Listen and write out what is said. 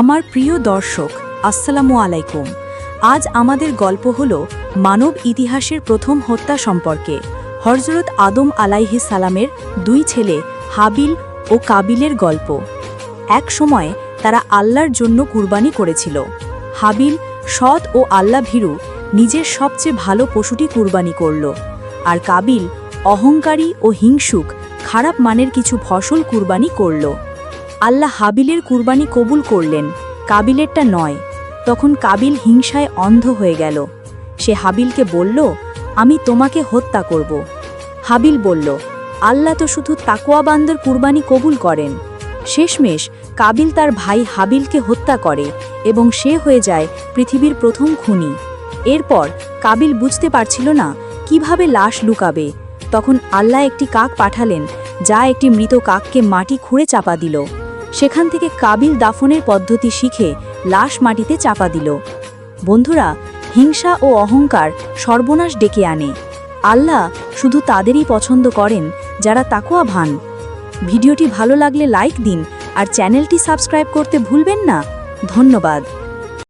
আমার প্রিয় দর্শক, আসসালামু আলাইকুম। আজ আমাদের গল্প হল মানব ইতিহাসের প্রথম হত্যা সম্পর্কে। হজরত আদম আলাইহি সালামের দুই ছেলে, হাবিল ও কাবিলের গল্প। এক সময় তারা আল্লাহর জন্য কুরবানি করেছিল। হাবিল সৎ ও আল্লা ভীরু, নিজের সবচেয়ে ভালো পশুটি কুরবানি করল। আর কাবিল অহংকারী ও হিংসুক, খারাপ মানের কিছু ফসল কুরবানি করল। আল্লাহ হাবিলের কুরবানি কবুল করলেন, কাবিলেরটা নয়। তখন কাবিল হিংসায় অন্ধ হয়ে গেল। সে হাবিলকে বলল, আমি তোমাকে হত্যা করব। হাবিল বলল, আল্লাহ তো শুধু তাকোয়াবান্দর কুরবানি কবুল করেন। শেষমেশ কাবিল তার ভাই হাবিলকে হত্যা করে এবং সে হয়ে যায় পৃথিবীর প্রথম খুনি। এরপর কাবিল বুঝতে পারছিল না কীভাবে লাশ লুকাবে। তখন আল্লাহ একটি কাক পাঠালেন, যা একটি মৃত কাককে মাটি খুঁড়ে চাপা দিল। সেখান থেকে কাবিল দাফনের পদ্ধতি শিখে লাশ মাটিতে চাপা দিল। বন্ধুরা, হিংসা ও অহংকার সর্বনাশ ডেকে আনে। আল্লাহ শুধু তাদেরই পছন্দ করেন যারা তাকুয়া ভান। ভিডিওটি ভালো লাগলে লাইক দিন আর চ্যানেলটি সাবস্ক্রাইব করতে ভুলবেন না। ধন্যবাদ।